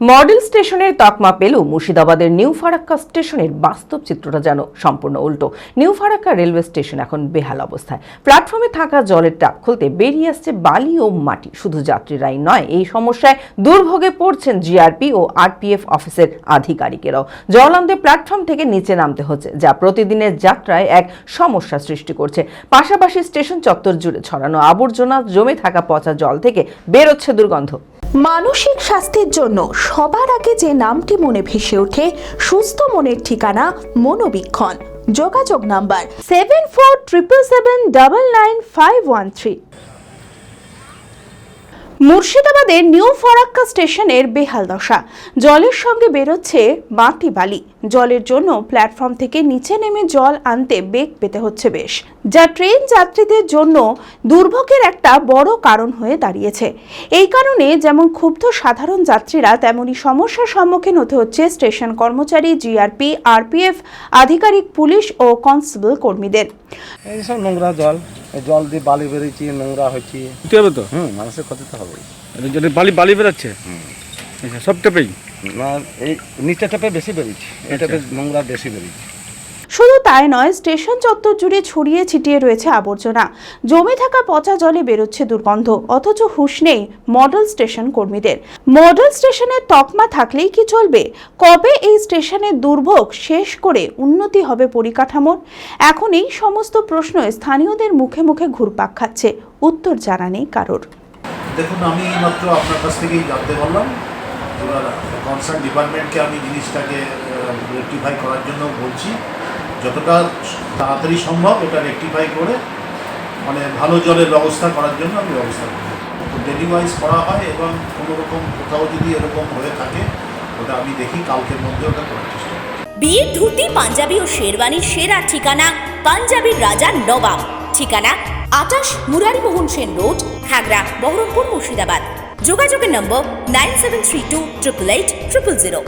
Model স্টেশনের তকমা পেলেও মুর্শিদাবাদের নিউ ফারাক্কা স্টেশনের বাস্তব চিত্রটা যেন সম্পূর্ণ উল্টো। নিউ ফারাক্কা রেলওয়ে স্টেশন এখন বেহাল অবস্থায়। প্ল্যাটফর্মে থাকা জলের ট্যাপ খুলতে বেরিয়ে আসছে বালি ও মাটি। শুধু যাত্রীরাই নয়, এই সমস্যায় দুর্ভোগে পড়ছেন জিআরপি ও আরপিএফ অফিসের আধিকারিকেরাও। জল আনতে প্ল্যাটফর্ম থেকে নিচে নামতে হচ্ছে, যা প্রতিদিনের যাত্রায় এক সমস্যা সৃষ্টি করছে। পাশাপাশি স্টেশন চত্বর জুড়ে ছড়ানো আবর্জনা জমে থাকা পচা জল থেকে বেরোচ্ছে দুর্গন্ধ। মানসিক স্বাস্থ্যের জন্য সবার আগে যে নামটি মনে ভেসে ওঠে, সুস্থ মনের ঠিকানা মনোবীক্ষণ। যোগাযোগ number seven four triple seven double nine five one three মুর্শিদাবাদের নিউ ফরাক্কা স্টেশনের বেহাল দশা। জলের সঙ্গে বেরোচ্ছে মাটি বালি। জলের জন্য প্ল্যাটফর্ম থেকে নিচে নেমে জল আনতে বেগ পেতে হচ্ছে বেশ যা ট্রেন যাত্রীদের জন্য দুর্ভোগের একটা বড় কারণ হয়ে দাঁড়িয়েছে। এই কারণে যেমন ক্ষুব্ধ সাধারণ যাত্রীরা তেমনি সমস্যার সম্মুখীন হতে হচ্ছে স্টেশন কর্মচারী জিআরপি আরপিএফ আধিকারিক পুলিশ ও কনস্টেবল কর্মীদের। এই সব নোংরা জল জল দিয়ে বালি বেরিয়েছি নোংরা হচ্ছে হবে তো? হুম মানুষের ক্ষতি তো এটা যদি বালি বালি বেরোচ্ছে? আচ্ছা সব টেপেই? না এই নিচে টেপে বেশি বেরিয়েছে এই টেপে নোংরা বেশি বেরিয়েছে। শুধু তাই নয় স্টেশন চত্বর জুড়ে ছড়িয়ে ছিটিয়ে রয়েছে আবর্জনা। জমে থাকা পচা জলে বেরোচ্ছে দুর্গন্ধ অথচ হুশ নেই মডেল স্টেশন কর্মীদের। মডেল স্টেশনের তকমা থাকলেই কি চলবে? কবে এই স্টেশনের দুর্ভোগ শেষ করে উন্নতি হবে পরিকাঠামোর? এখন এই সমস্ত প্রশ্ন স্থানীয়দের মুখে মুখে ঘুরপাক খাচ্ছে। উত্তর জানা নেই কারোর। দেখুন আমি মাত্র আপনার কাছ থেকেই জানতে পারলাম। কনসার্ন ডিপার্টমেন্টকে আমি জিনিসটাকে রেকটিফাই করার জন্য বলছি। যতটা তাড়াতাড়ি সম্ভব এটা রেকটিফাই করে মানে ভালো জলের ব্যবস্থা করার জন্য আমি ব্যবস্থা করি ডেলি করা হয় এবং কোনো রকম কোথাও যদি এরকম হয়ে থাকে, ওটা আমি দেখি, কালকের মধ্যে ওটা করার চেষ্টা বিয়ের ধুতি, পাঞ্জাবি ও শেরওয়ানির সেরা ঠিকানা পাঞ্জাবির রাজা নবাব। ঠিকানা আটাশ মুরারি মোহন সেন রোড, খাগড়া, বহরমপুর মুর্শিদাবাদ। যোগাযোগের number nine seven three two triple eight triple zero.